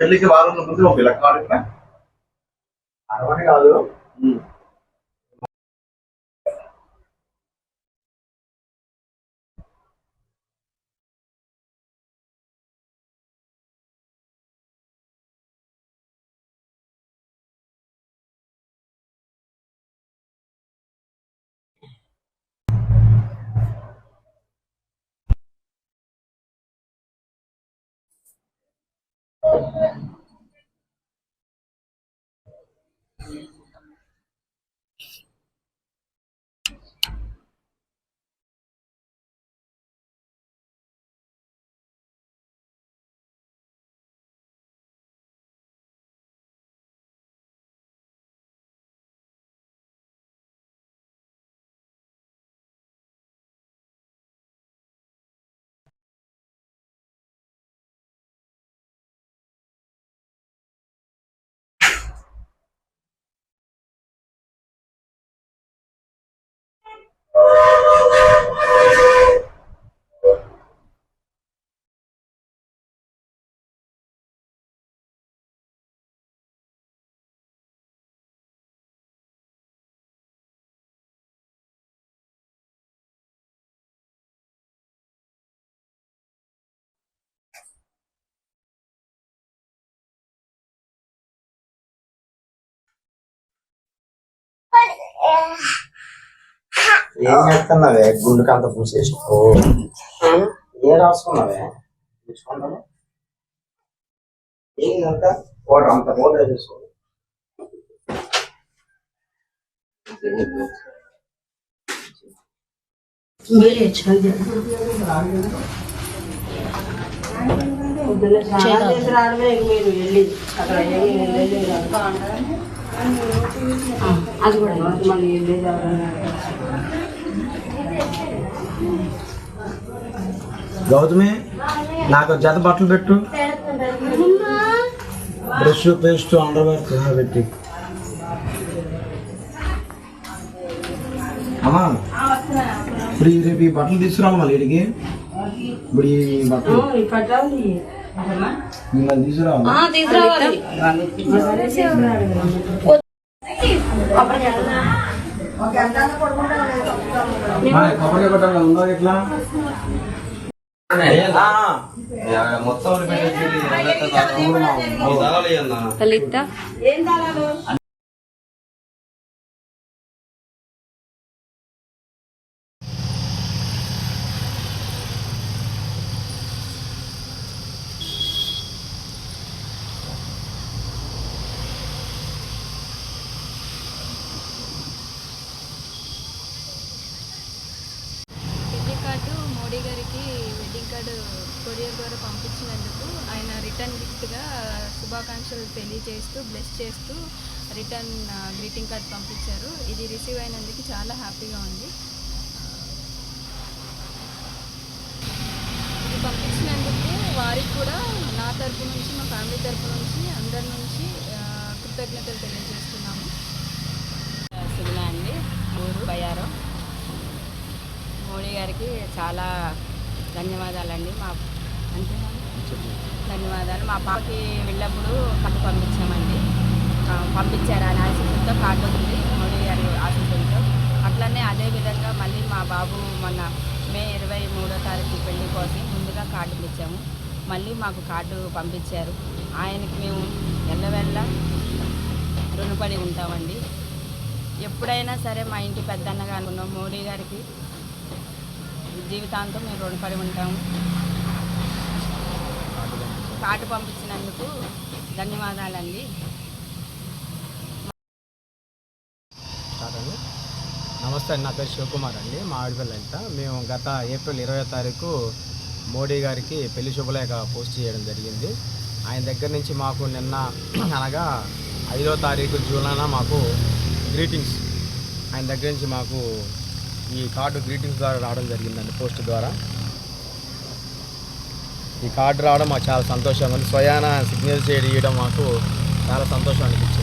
పెళ్ళికి వారం ముందు ఒక ఇక్కడ. అరవని కాదు. Thank you. ఏం చేస్తున్నావే? గుండెకి అంత పూసేసి. ఓ. ఏం రాసుకున్నావే? చూసుకుంటాను ఏంటంటే వాడు అంత మూట చేసుకో. అది కూడా గౌతమి నాకు జత బట్టలు పెట్టు. బ్రష్ పేస్ట్ అండర్వేర్ కింద పెట్టి. అమ్మా ఇప్పుడు ఈ రేపు ఈ బట్టలు తీసుకురావాలి మళ్ళీ ఇప్పుడు ఈ బట్టలు మిమ్మల్ని తీసుకురావాలి? తీసుకురావాలి. ఉందా మొత్తం లలిత వెడ్డింగ్ కార్డు మోడీ గారికి వెడ్డింగ్ కార్డు కొరియర్ ద్వారా పంపించినందుకు ఆయన రిటర్న్ గిఫ్ట్గా శుభాకాంక్షలు తెలియజేస్తూ బ్లెస్ చేస్తూ రిటర్న్ గ్రీటింగ్ కార్డ్ పంపించారు. ఇది రిసీవ్ అయినందుకు చాలా హ్యాపీగా ఉంది. ఇది పంపించినందుకు వారికి కూడా నా తరపు నుంచి మా ఫ్యామిలీ తరపు నుంచి అందరి నుంచి కృతజ్ఞతలు తెలియజేస్తున్నాము. సుగుణ అండి. ఊరు బయ్యారం. మోడీ గారికి చాలా ధన్యవాదాలండి. మా అంతేనా ధన్యవాదాలు. మా పాపకి వెళ్ళినప్పుడు కార్డు పంపించామండి. పంపించారు. ఆయన ఆశీస్సులతో కార్డు ఉంది. మోడీ గారి ఆశీస్సులతో అట్లనే అదేవిధంగా మళ్ళీ మా బాబు మొన్న మే ఇరవై మూడో తారీఖు పెళ్ళి కోసం ముందుగా కార్డు ఇచ్చాము మళ్ళీ మాకు కార్డు పంపించారు. ఆయనకి మేము ఎల్లవెల్ల రుణపడి ఉంటామండి. ఎప్పుడైనా సరే మా ఇంటి పెద్దన్నగా అనుకున్నాం మోడీ గారికి జీవితాంతం మేము రుణపడి ఉంటాము. కార్డు పంపించినందుకు ధన్యవాదాలండి. నమస్తే అండి నా పేరు శివకుమార్ అండి మా ఆడపిల్ల లలిత. మేము గత ఏప్రిల్ ఇరవై తారీఖు మోడీ గారికి పెళ్ళి శుభలేఖ పోస్ట్ చేయడం జరిగింది. ఆయన దగ్గర నుంచి మాకు నిన్న అనగా ఐదో తారీఖు జూలైన మాకు గ్రీటింగ్స్. ఆయన దగ్గర నుంచి మాకు ఈ కార్డు గ్రీటింగ్స్ ద్వారా రావడం జరిగిందండి పోస్ట్ ద్వారా. ఈ కార్డు రావడం మాకు చాలా సంతోషం అండి. స్వయాన సిగ్నల్ చేయడం మాకు చాలా సంతోషం అనిపించింది.